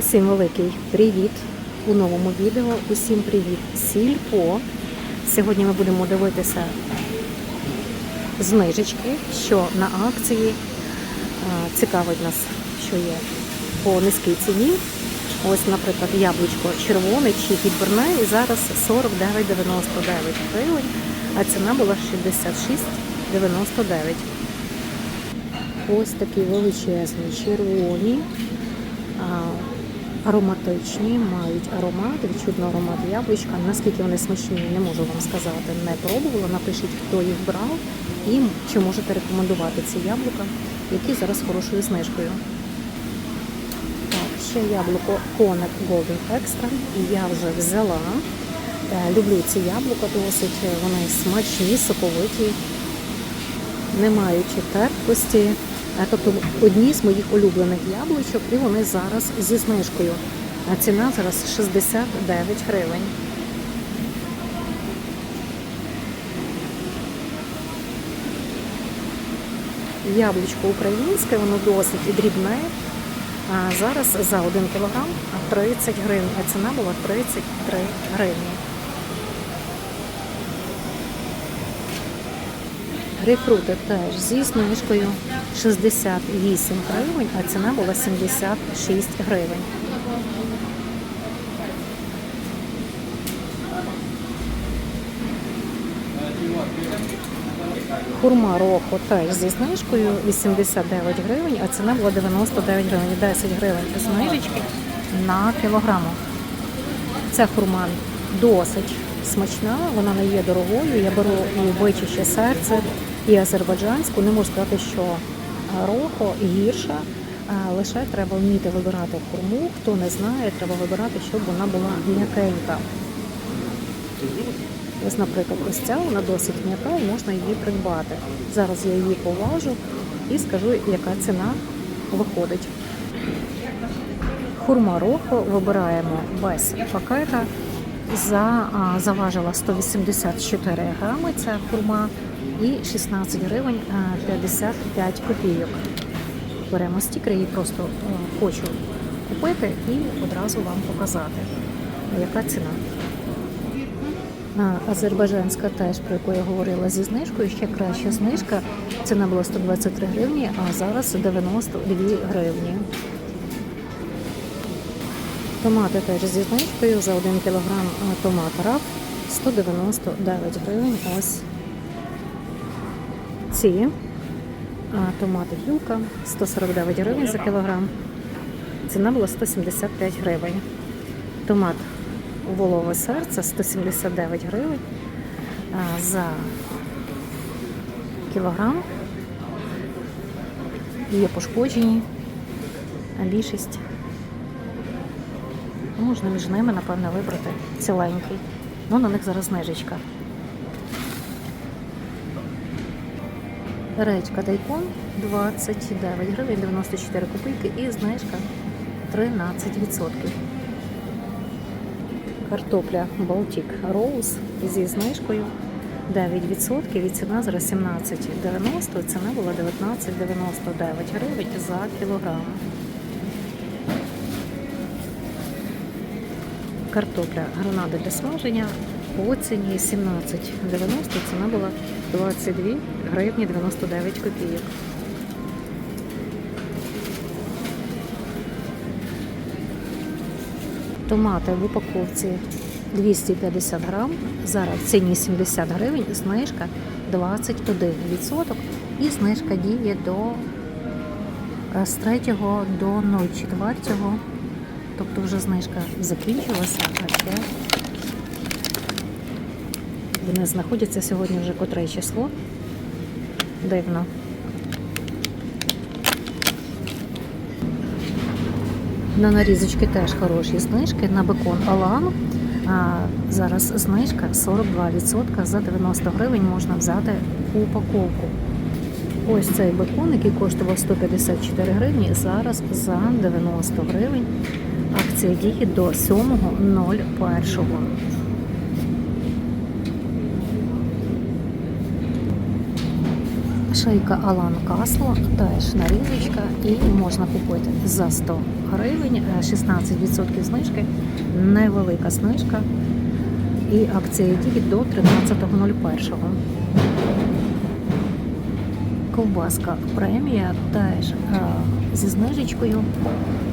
Усім великий привіт у новому відео. Усім привіт сільпо. Сьогодні ми будемо дивитися знижечки, що на акції. Цікавить нас, що є по низькій ціні. Ось, наприклад, яблучко червоне чи підборне, і зараз 49,99 гривень, а ціна була 66,99. Ось такі величезні, червоні, ароматичні, мають аромат, відчутно аромат яблучка. Наскільки вони смачні, не можу вам сказати. Не пробувала. Напишіть, хто їх брав і чи можете рекомендувати ці яблука, які зараз хорошою знижкою. Так, ще яблуко Коник Golden Extra. Я вже взяла. Е, Люблю ці яблука досить, вони смачні, соковиті, не маючи терпкості. Е, Тобто одні з моїх улюблених яблучок, і вони зараз зі знижкою. А ціна зараз 69 гривень. Яблучко українське, воно досить дрібне. А зараз за 1 кілограм 30 гривень, а ціна була 33 гривні. Грейпфрути теж зі знижкою 68 гривень, а ціна була 76 гривень. Хурма рохо теж зі знижкою 89 гривень, а ціна була 99 гривень, 10 гривень знижечки на кілограму. Ця хурма досить смачна, вона не є дорогою. Я беру і бичище серце, і азербайджанську. Не можу сказати, що рохо гірша, лише треба вміти вибирати хурму. Хто не знає, треба вибирати, щоб вона була м'якенька. Ось, наприклад, ось ця вона досить м'яка і можна її придбати. Зараз я її поважу і скажу, яка ціна виходить. Хурма рохо вибираємо без пакета. За, заважила 184 грами ця хурма і 16 гривень 55 копійок. Беремо стікер, її просто хочу купити і одразу вам показати, яка ціна. А, Азербайджанська теж, про яку я говорила зі знижкою, ще краща знижка. Ціна була 123 гривні, а зараз 92 гривні. Томати теж зі знижкою за 1 кг томат раф 199 гривень. Ось ці А томати гілка 149 гривень за кілограм. Ціна була 175 гривень. Томат волове серце 179 гривень за кілограм. Є пошкоджені, більшість. Можна між ними, напевно, вибрати ціленький. Ну, на них зараз знижечка. Речка Дайкон 29 гривень 94 копійки і знижка 13%. Картопля Балтік Роуз зі знижкою 9% і ціна зараз 17,90, ціна була 19,99 гривень за кілограм. Картопля гранада для смаження по ціні 17,90, ціна була 22 гривні 99 копійок. Томати в упаковці 250 грам, зараз в ціні 70 гривень, знижка 21%. І знижка діє до е, з 3 до 0,4. Тобто вже знижка закінчилася, а ще вони знаходяться сьогодні вже котре число. Дивно. На нарізочки теж хороші знижки. На бекон Алан. Зараз знижка 42%. За 90 гривень можна взяти упаковку. Ось цей бекон, який коштував 154 гривні, зараз за 90 гривень. Акція діє до 7.01. Шийка Алан Касло, теж нарізочка, і можна купити за 100 гривень, е, 16% знижки, невелика знижка. І акція діє до 13.01. Ковбаска премія теж е, зі знижечкою.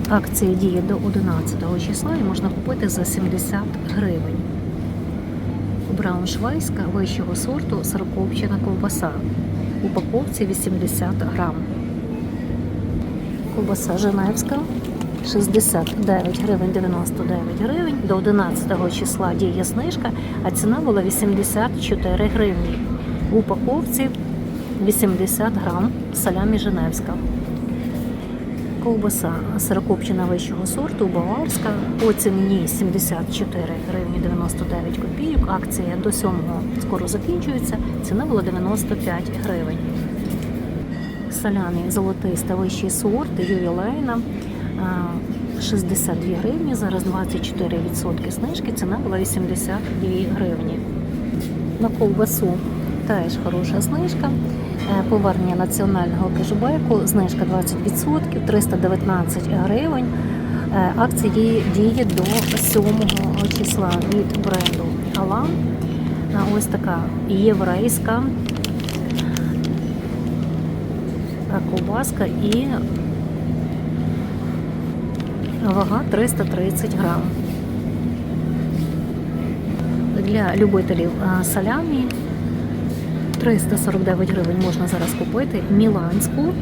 Акція діє до 11 числа і можна купити за 70 гривень. Брауншвайська вищого сорту сирокопчена ковбаса. Упаковці 80 грам. Кубаса Женевська 69 гривень 99 гривень. До 11 числа діє знижка, а ціна була 84 гривні. В упаковці 80 грам салямі Женевська. Ковбаса сирокопчена вищого сорту, баварська, по ціні 74 гривні 99 копійок. Акція до 7 скоро закінчується. Ціна була 95 гривень. Салямі золотиста вищий сорт, ювілейна. 62 гривні, зараз 24% знижки, ціна була 82 гривні. На ковбасу теж хороша знижка. Е, Повернення національного кешбеку, знижка 20%, 319 гривень. Е, Акція діє- до 7 числа від бренду Алан. Е, Ось така єврейська ковбаска і вага 330 грам. Для любителів салямі 349 гривень можна зараз купити. Міланську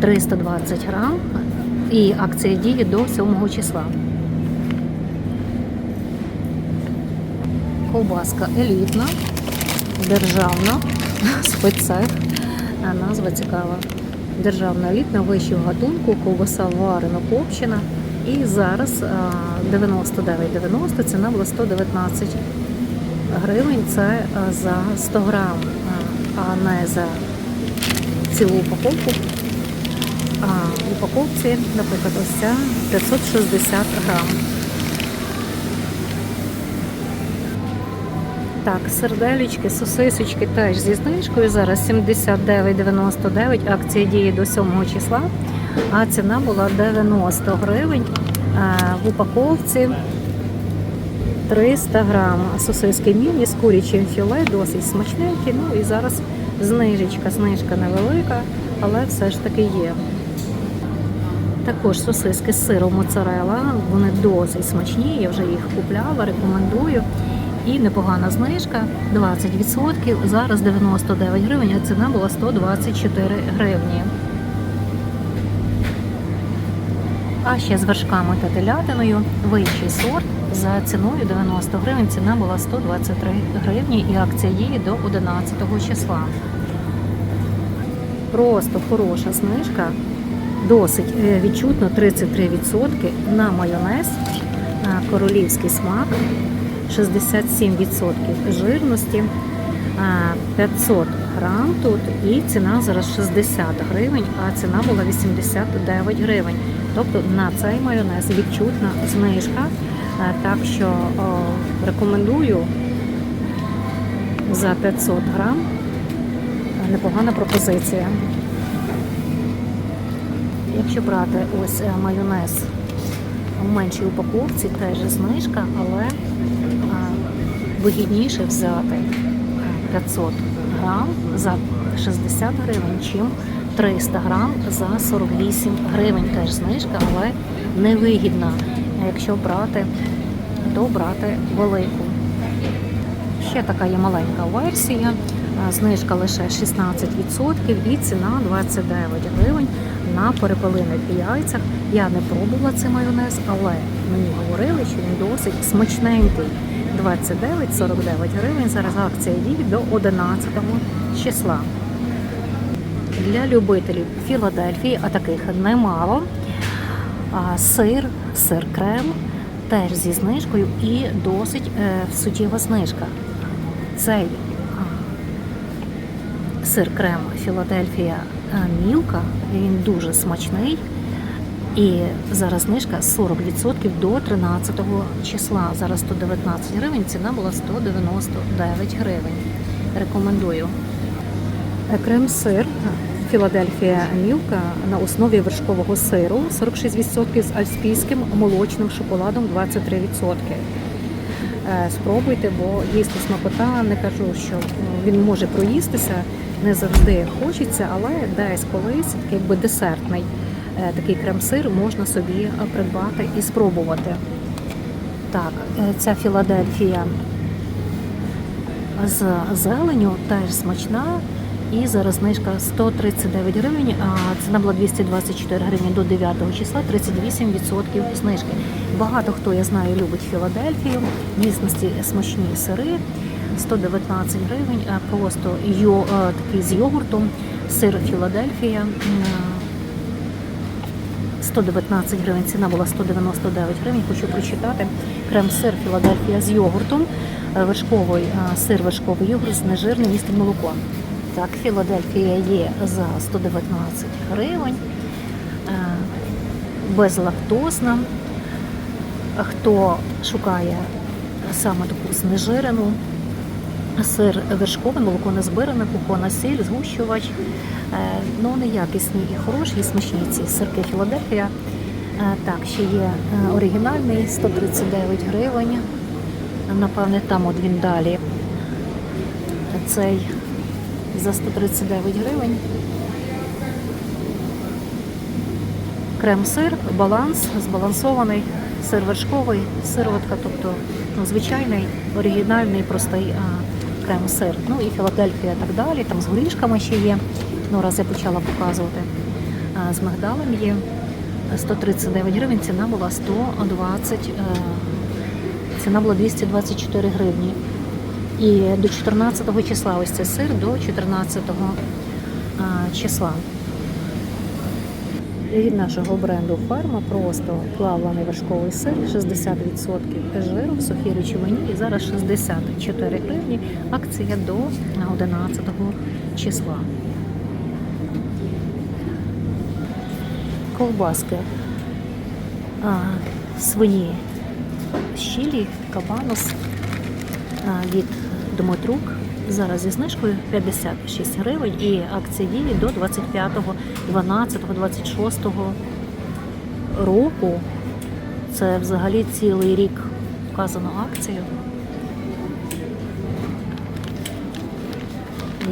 320 грам. І акція діє до 7 числа. Ковбаска елітна, державна, спецех. А Назва цікава. Державна елітна вищого гатунку, ковбаса варено копчена. І зараз а, 99,90 ціна була 119 гривень це е, за 100 грам, е, а не за цілу упаковку. А в упаковці, наприклад, ось ця 560 грам. Так, серделічки, сосисочки теж зі знижкою. Зараз 79,99. Акція діє до 7 числа, а ціна була 90 гривень е, в упаковці. 300 грам сосиски міні з курячим філе, досить смачненькі. Ну і зараз знижечка, знижка невелика, але все ж таки є. Також сосиски з сиром моцарелла, вони досить смачні, я вже їх купляла, рекомендую. І непогана знижка 20%, зараз 99 гривень, а ціна була 124 гривні. А ще з вершками та телятиною вищий сорт за ціною 90 гривень. Ціна була 123 гривні і акція діє до 11 числа. Просто хороша знижка, досить е, відчутно 33% на майонез, на королівський смак, 67% жирності, 500 грам тут і ціна зараз 60 гривень, а ціна була 89 гривень. Тобто на цей майонез відчутна знижка. Е, Так що о, рекомендую за 500 грам. Е, Непогана пропозиція. Якщо брати ось е, майонез в меншій упаковці, теж знижка, але е, вигідніше взяти е, 500 грам за 60 гривень, чим 300 грам за 48 гривень. Теж знижка, але невигідна. А Якщо брати, то брати велику. Ще така є маленька версія. Знижка лише 16% і ціна 29 гривень на перепелиних яйцях. Я не пробувала цей майонез, але мені говорили, що він досить смачненький. 29-49 гривень. Зараз акція діє до 11 числа. Для любителів Філадельфії, а таких немало. Сир, сир крем теж зі знижкою і досить е, суттєва знижка. Цей сир крем Філадельфія е, Мілка, він дуже смачний. І зараз знижка 40% до 13 числа. Зараз 119 гривень, ціна була 199 гривень. Рекомендую. Крем-сир Філадельфія Мілка на основі вершкового сиру 46% з альпійським молочним шоколадом 23%. Е, Спробуйте, бо їсти смакота, не кажу, що він може проїстися, не завжди хочеться, але десь колись якби десертний е, такий крем-сир можна собі е, придбати і спробувати. Так, ця Філадельфія з зеленю теж смачна. І зараз знижка 139 гривень, а ціна була 224 гривні до 9 числа, 38% знижки. Багато хто, я знаю, любить Філадельфію, дійсності смачні сири, 119 гривень, а просто йо, такий з йогуртом, сир Філадельфія. 119 гривень, ціна була 199 гривень. Хочу прочитати крем-сир Філадельфія з йогуртом, е, вершковий сир вершковий йогурт з нежирним містим молоком. Так, Філадельфія є за 119 гривень, е, безлактозна. Хто шукає саме таку знежирену, сир вершковий, молоко не збиране, кухона сіль, згущувач. Е, Ну, вони якісні і хороші, смачні ці сирки Філадельфія. Е, Так, ще є оригінальний 139 гривень. Напевне, там от він далі. Цей за 139 гривень. Крем-сир, баланс, збалансований, сир вершковий, сироватка, тобто ну, звичайний, оригінальний, простий а, крем-сир. Ну і Філадельфія і так далі. Там з горішками ще є. Ну, раз я почала показувати. А, з мигдалем є 139 гривень, ціна була 120, е, ціна була 224 гривні. І до 14 числа ось цей сир до 14 а, числа. Від нашого бренду Ферма просто плавлений вершковий сир, 60% жиру в сухій речовині і зараз 64 гривні. Акція до 11 числа. Ковбаски а, свої щілі, кабанос а, від Домотрук. Зараз зі знижкою 56 гривень і акція діє до 25, 12, 26 року. Це взагалі цілий рік вказано акцію.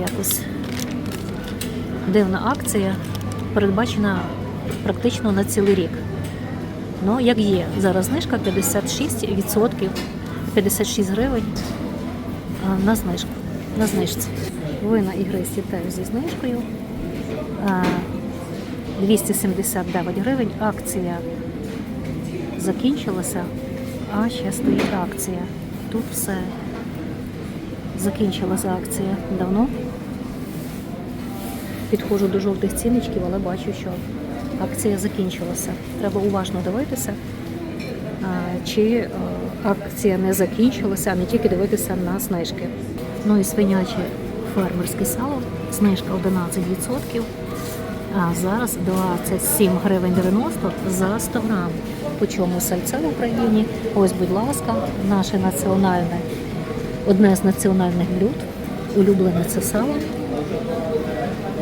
Якось дивна акція, передбачена практично на цілий рік. Ну, як є, зараз знижка 56%, 56 гривень на знижку. На знижці. Вина і гристі теж зі знижкою. 279 гривень. Акція закінчилася, а ще стоїть акція. Тут все закінчилася акція давно. Підходжу до жовтих цінничків, але бачу, що акція закінчилася. Треба уважно дивитися, чи е, акція не закінчилася, а не тільки дивитися на знижки. Ну і свиняче фермерське сало, знижка 11%, а зараз 27 гривень 90 за 100 грам. По чому сальце в Україні? Ось, будь ласка, наше національне, одне з національних блюд, улюблене це сало.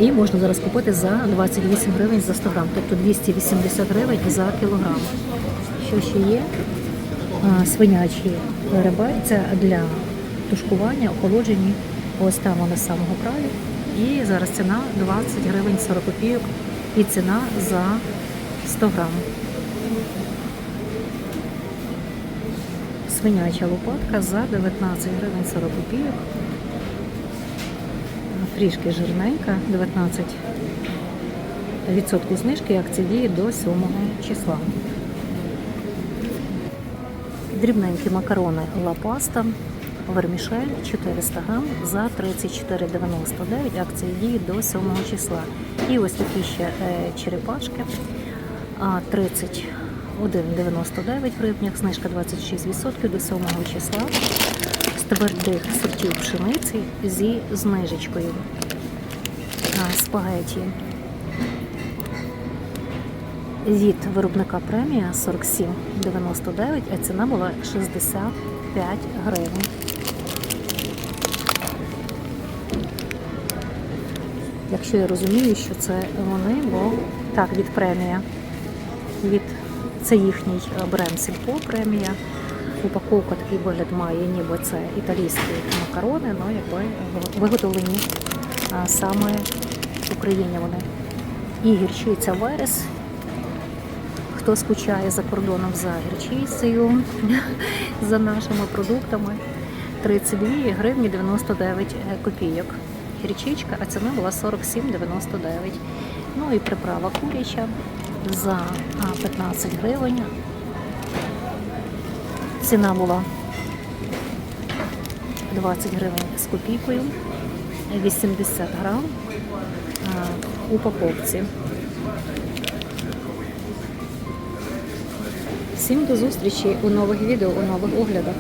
І можна зараз купити за 28 гривень за 100 грам, тобто 280 гривень за кілограм. Що ще є? Свинячі реберця для тушкування, охолоджені. Ось там вони з самого краю. І зараз ціна 20 гривень 40 копійок і ціна за 100 грам. Свиняча лопатка за 19 гривень 40 копійок. Трішки жирненька, 19 відсотків знижки акції діє до 7 числа. Дрібненькі макарони Ла Паста, вермішель 400 грам за 34,99. Акція діє до 7 числа. І ось такі ще е, черепашки 31,99 в гривнях, знижка 26% до 7 числа. З твердих сортів пшениці зі знижечкою. Спагеті від виробника премія 47,99, а ціна була 65 гривень. Якщо я розумію, що це вони, бо так, від премія. Від, це їхній бренд Сільпо премія. Упаковка такий вигляд має, ніби це італійські макарони, але якби виготовлені саме в Україні вони. І гірчиця Верес. Хто скучає за кордоном за гірчицею, за нашими продуктами, 32 гривні 99 копійок. Гірчичка, а ціна була 47,99. Ну і приправа куряча за 15 гривень. Ціна була 20 гривень з копійкою, 80 грам а, упаковці. Всім до зустрічі у нових відео, у нових оглядах.